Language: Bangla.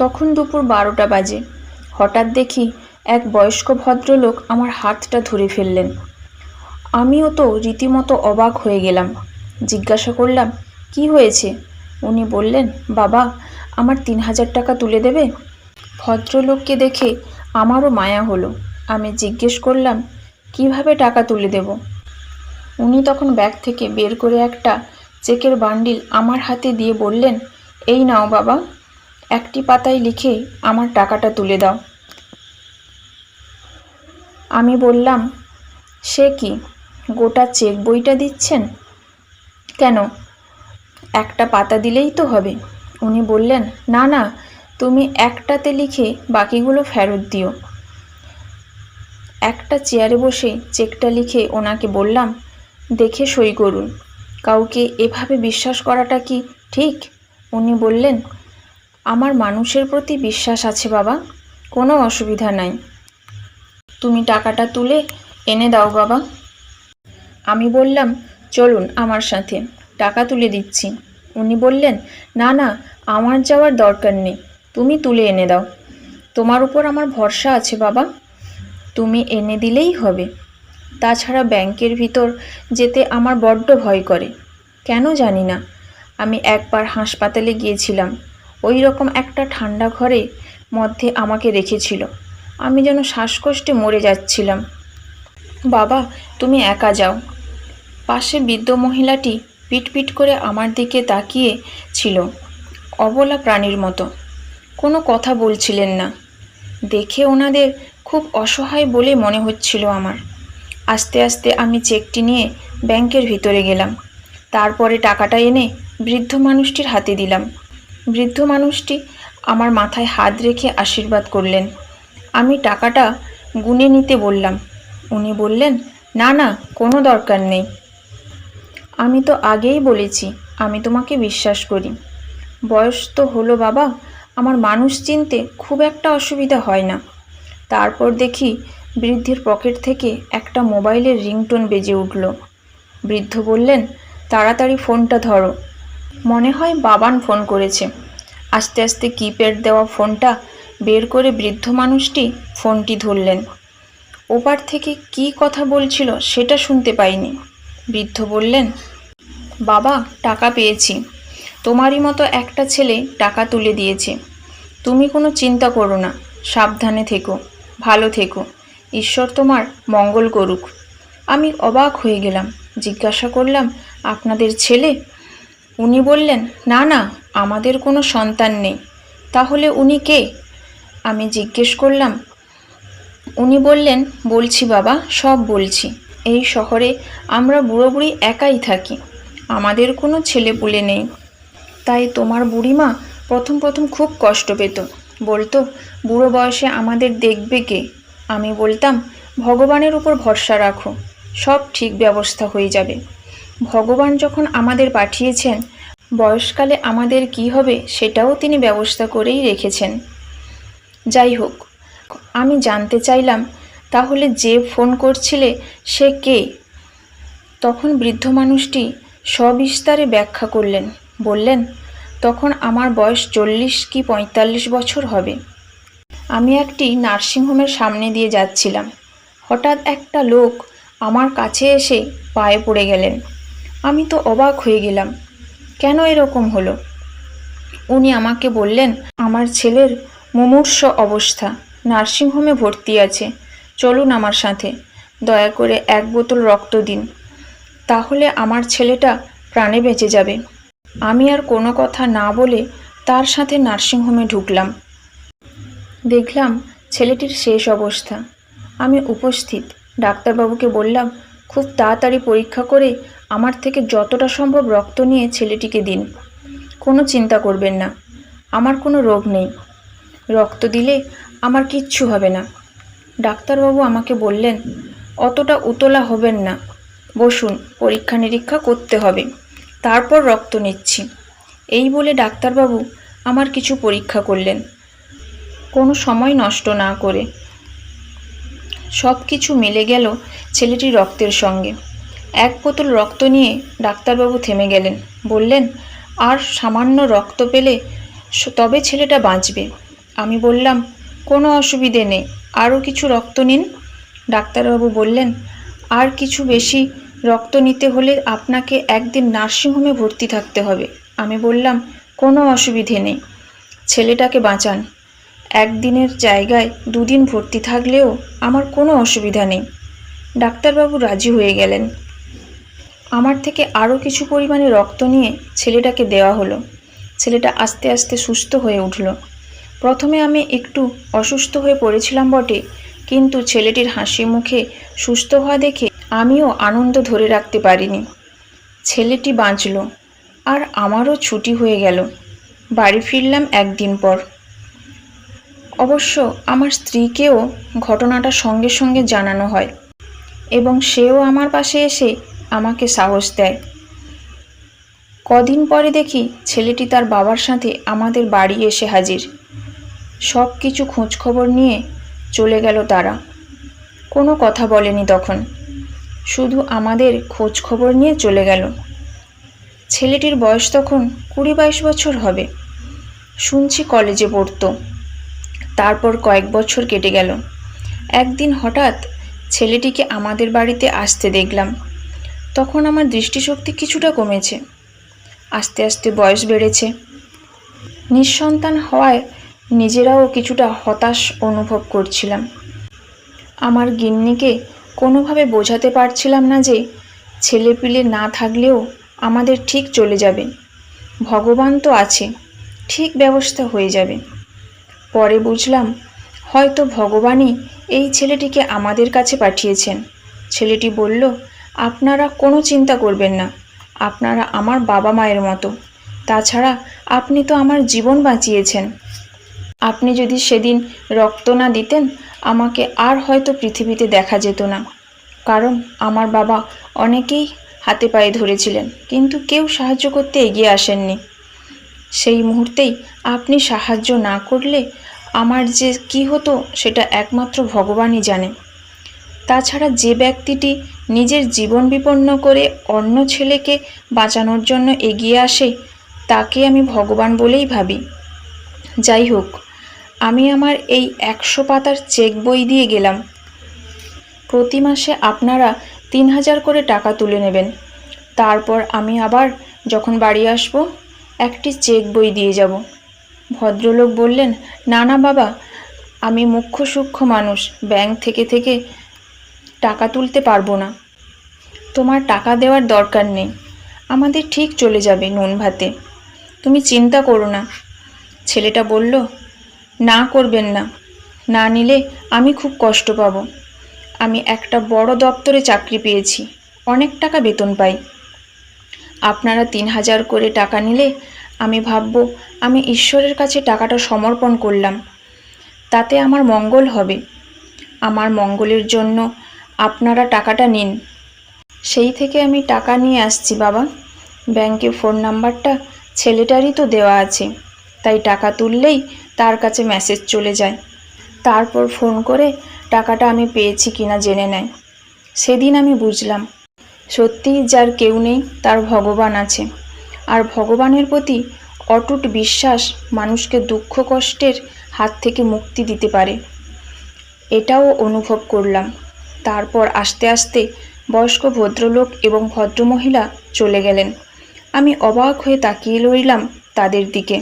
তখন দুপুর বারোটা বাজে। হঠাৎ দেখি এক বয়স্ক ভদ্রলোক আমার হাতটা ধরে ফেললেন। আমিও তো রীতিমতো অবাক হয়ে গেলাম। জিজ্ঞাসা করলাম, কি হয়েছে? উনি বললেন, বাবা, আমার তিন হাজার টাকা তুলে দেবে? ভদ্রলোককে দেখে আমারও মায়া হলো। আমি জিজ্ঞেস করলাম, কীভাবে টাকা তুলে দেব? উনি তখন ব্যাগ থেকে বের করে একটা চেকের বান্ডিল আমার হাতে দিয়ে বললেন, এই নাও বাবা। একটি পাতায় লিখে আমার টাকাটা তুলে দাও। আমি বললাম, সে কি, গোটা চেক বইটা দিচ্ছেন? কেন, একটা পাতা দিলেই তো হবে। উনি বললেন, না না, তুমি একটাতে লিখে বাকিগুলো ফেরত দিও। একটা চেয়ারে বসে চেকটা লিখে ওনাকে বললাম, দেখে সই করুন। কাউকে এভাবে বিশ্বাস করাটা কি ঠিক? উনি বললেন আমার মানুষের প্রতি বিশ্বাস আছে, বাবা। কোনো অসুবিধা নাই। তুমি টাকাটা তুলে এনে দাও, বাবা। আমি বললাম, চলুন আমার সাথে। টাকা তুলে দিচ্ছি। উনি বললেন, না না, আমার যাওয়ার দরকার নেই। তুমি তুলে এনে দাও। তোমার উপর আমার ভরসা আছে, বাবা। তুমি এনে দিলেই হবে। তাছাড়া ব্যাংকের ভিতর যেতে আমার বড্ড ভয় করে। কেন জানি না। আমি একবার হাসপাতালে গিয়েছিলাম। ওই রকম একটা ঠান্ডা ঘরে মধ্যে আমাকে রেখেছিল। আমি যেন শ্বাসকষ্টে মরে যাচ্ছিলাম। বাবা, তুমি একা যাও। পাশে বৃদ্ধ মহিলাটি পিটপিট করে আমার দিকে তাকিয়ে ছিল, অবলা প্রাণীর মতো। কোনো কথা বলছিলেন না। দেখে ওনাদের খুব অসহায় বলে মনে হচ্ছিল আমার। আস্তে আস্তে আমি চেকটি নিয়ে ব্যাংকের ভিতরে গেলাম। তারপরে টাকাটা এনে বৃদ্ধ মানুষটির হাতে দিলাম। বৃদ্ধ মানুষটি আমার মাথায় হাত রেখে আশীর্বাদ করলেন। আমি টাকাটা গুনে নিতে বললাম। উনি বললেন, না না, কোনো দরকার নেই। আমি তো আগেই বলেছি, আমি তোমাকে বিশ্বাস করি। বয়স তো হলো বাবা, আমার মানুষ চিনতে খুব একটা অসুবিধা হয় না। তারপর দেখি বৃদ্ধের পকেট থেকে একটা মোবাইলের রিংটোন বেজে উঠল। বৃদ্ধ বললেন, তাড়াতাড়ি ফোনটা ধরো। মনে হয় বাবান ফোন করেছে। আস্তে আস্তে কিপ্যাড দেওয়া ফোনটা বের করে বৃদ্ধ মানুষটি ফোনটি ধরলেন। ওপার থেকে কি কথা বলছিল সেটা শুনতে পাইনি। বৃদ্ধ বললেন, বাবা, টাকা পেয়েছি। তোমারই মতো একটা ছেলে টাকা তুলে দিয়েছে। তুমি কোনো চিন্তা করো না, সাবধানে থেকো, ভালো থেকো। ঈশ্বর তোমার মঙ্গল করুক। আমি অবাক হয়ে গেলাম, জিজ্ঞাসা করলাম, আপনাদের ছেলে উনি বললেন, না না, আমাদের কোনো সন্তান নেই। তাহলে উনি কে? আমি জিজ্ঞেস করলাম, উনি বললেন, বলছি বাবা, সব বলছি। এই শহরে আমরা বুড়ো বুড়ি একাই থাকি। আমাদের কোনো ছেলে পুলে নেই। তাই তোমার বুড়িমা প্রথম প্রথম খুব কষ্ট পেত। বলতো, বুড়ো বয়সে আমাদের দেখবে কে? আমি বলতাম, ভগবানের উপর ভরসা রাখো। সব ঠিক ব্যবস্থা হয়ে যাবে। ভগবান যখন আমাদের পাঠিয়েছেন, বয়সকালে আমাদের কি হবে সেটাও তিনি ব্যবস্থা করেই রেখেছেন। যাই হোক, আমি জানতে চাইলাম, তাহলে যে ফোন করছিলে সে কে? তখন বৃদ্ধ মানুষটি সবিস্তারে ব্যাখ্যা করলেন, বললেন, তখন আমার বয়স চল্লিশ কি পঁয়তাল্লিশ বছর হবে? আমি একটি নার্সিংহোমের সামনে দিয়ে যাচ্ছিলাম। হঠাৎ একটা লোক আমার কাছে এসে পায়ে পড়ে গেলেন। আমি তো অবাক হয়ে গেলাম। কেন এরকম হলো? উনি আমাকে বললেন, আমার ছেলের মুমূর্ষ অবস্থা। নার্সিংহোমে ভর্তি আছে। চলুন আমার সাথে। দয়া করে এক বোতল রক্ত দিন। তাহলে আমার ছেলেটা প্রাণে বেঁচে যাবে। আমি আর কোনো কথা না বলে তার সাথে নার্সিংহোমে ঢুকলাম। দেখলাম ছেলেটির শেষ অবস্থা। আমি উপস্থিত। ডাক্তারবাবুকে বললাম, খুব তাড়াতাড়ি পরীক্ষা করে আমার থেকে যতটা সম্ভব রক্ত নিয়ে ছেলেটিকে দিন। কোনো চিন্তা করবেন না। আমার কোনো রোগ নেই। রক্ত দিলে আমার কিচ্ছু হবে না। ডাক্তারবাবু আমাকে বললেন, অতটা উতলা হবেন না। বসুন পরীক্ষা নিরীক্ষা করতে হবে। তারপর রক্ত নিচ্ছি। এই বলে ডাক্তারবাবু আমার কিছু পরীক্ষা করলেন। কোনো সময় নষ্ট না করে সব কিছু মিলে গেল ছেলেটির রক্তের সঙ্গে। এক বোতল রক্ত নিয়ে ডাক্তারবাবু থেমে গেলেন। বললেন, আর সামান্য রক্ত পেলে তবে ছেলেটা বাঁচবে। আমি বললাম, কোনো অসুবিধে নেই। আরও কিছু রক্ত নিন? ডাক্তারবাবু বললেন, আর কিছু বেশি রক্ত নিতে হলে আপনাকে একদিন নার্সিংহোমে ভর্তি থাকতে হবে। আমি বললাম, কোনো অসুবিধে নেই। ছেলেটাকে বাঁচান। একদিনের জায়গায় দুদিন ভর্তি থাকলেও আমার কোনো অসুবিধা নেই। ডাক্তারবাবু রাজি হয়ে গেলেন। আমার থেকে আরও কিছু পরিমাণে রক্ত নিয়ে ছেলেটাকে দেওয়া হলো। ছেলেটা আস্তে আস্তে সুস্থ হয়ে উঠল। প্রথমে আমি একটু অসুস্থ হয়ে পড়েছিলাম বটে, কিন্তু ছেলেটির হাসি মুখে সুস্থ হওয়া দেখে আমিও আনন্দ ধরে রাখতে পারিনি। ছেলেটি বাঁচল আর আমারও ছুটি হয়ে গেল। বাড়ি ফিরলাম একদিন পর। অবশ্য আমার স্ত্রীকেও ঘটনাটা সঙ্গে সঙ্গে জানানো হয় এবং সেও আমার পাশে এসে আমাকে সাহস দেয়। কদিন পরে দেখি ছেলেটি তার বাবার সাথে আমাদের বাড়ি এসে হাজির। সব কিছু খোঁজখবর নিয়ে চলে গেল তারা। কোনো কথা বলেনি তখন। শুধু আমাদের খোঁজ খবর নিয়ে চলে গেল। ছেলেটির বয়স তখন কুড়ি বাইশ বছর হবে। শুনছি কলেজে পড়তো। তারপর কয়েক বছর কেটে গেল। একদিন হঠাৎ ছেলেটিকে আমাদের বাড়িতে আসতে দেখলাম। তখন আমার দৃষ্টিশক্তি কিছুটা কমেছে। আস্তে আস্তে বয়স বেড়েছে। নিঃসন্তান হওয়ায় নিজেরাও কিছুটা হতাশ অনুভব করছিলাম। আমার গিন্নিকে কোনোভাবে বোঝাতে পারছিলাম না যে ছেলেপিলে না থাকলেও আমাদের ঠিক চলে যাবে। ভগবান তো আছে, ঠিক ব্যবস্থা হয়ে যাবে। পরে বুঝলাম, হয়তো ভগবানই এই ছেলেটিকে আমাদের কাছে পাঠিয়েছেন। ছেলেটি বলল আপনারা কোনো চিন্তা করবেন না। আপনারা আমার বাবা মায়ের মতো। তাছাড়া আপনি তো আমার জীবন বাঁচিয়েছেন। আপনি যদি সেদিন রক্ত না দিতেন, আমাকে আর হয়তো পৃথিবীতে দেখা যেত না। কারণ আমার বাবা অনেকেই হাতে পায়ে ধরেছিলেন, কিন্তু কেউ সাহায্য করতে এগিয়ে আসেননি। সেই মুহূর্তেই আপনি সাহায্য না করলে আমার যে কি হতো, সেটা একমাত্র ভগবানই জানে। তাছাড়া যে ব্যক্তিটি নিজের জীবন বিপন্ন করে অন্য ছেলেকে বাঁচানোর জন্য এগিয়ে আসে, তাকে আমি ভগবান বলেই ভাবি। যাই হোক, আমি আমার এই একশো পাতার চেক বই দিয়ে গেলাম। প্রতি মাসে আপনারা তিন হাজার করে টাকা তুলে নেবেন। তারপর আমি আবার যখন বাড়ি আসব, একটি চেক বই দিয়ে যাব। ভদ্রলোক বললেন, না না বাবা, আমি মুখ্য সূক্ষ্ম মানুষ, ব্যাংক থেকে থেকে টাকা তুলতে পারব না। তোমার টাকা দেওয়ার দরকার নেই। আমাদের ঠিক চলে যাবে নুন ভাতে। তুমি চিন্তা করো না। ছেলেটা বলল, না করবেন না। না নিলে আমি খুব কষ্ট পাব। আমি একটা বড় দপ্তরে চাকরি পেয়েছি। অনেক টাকা বেতন পাই। আপনারা তিন হাজার করে টাকা নিলে আমি ভাবব, আমি ঈশ্বরের কাছে টাকাটা সমর্পণ করলাম। তাতে আমার মঙ্গল হবে। আমার মঙ্গলের জন্য আপনারা টাকাটা নিন। সেই থেকে আমি টাকা নিয়ে আসছি, বাবা। ব্যাংকে ফোন নাম্বারটা ছেলেটারই তো দেওয়া আছে। তাই টাকা তুললেই তার কাছে মেসেজ চলে যায়। তারপর ফোন করে টাকাটা আমি পেয়েছি কিনা জেনে নেয়। সেদিন আমি বুঝলাম সত্যিই যার কেউ নেই তার ভগবান আছে। আর ভগবানের প্রতি অটুট বিশ্বাস মানুষকে দুঃখ কষ্টের হাত থেকে মুক্তি দিতে পারে। এটাও অনুভব করলাম। তারপর আস্তে আস্তে বয়স্ক ভদ্রলোক এবং ভদ্রমহিলা চলে গেলেন। আমি অবাক হয়ে তাকিয়ে রইলাম তাদের দিকে।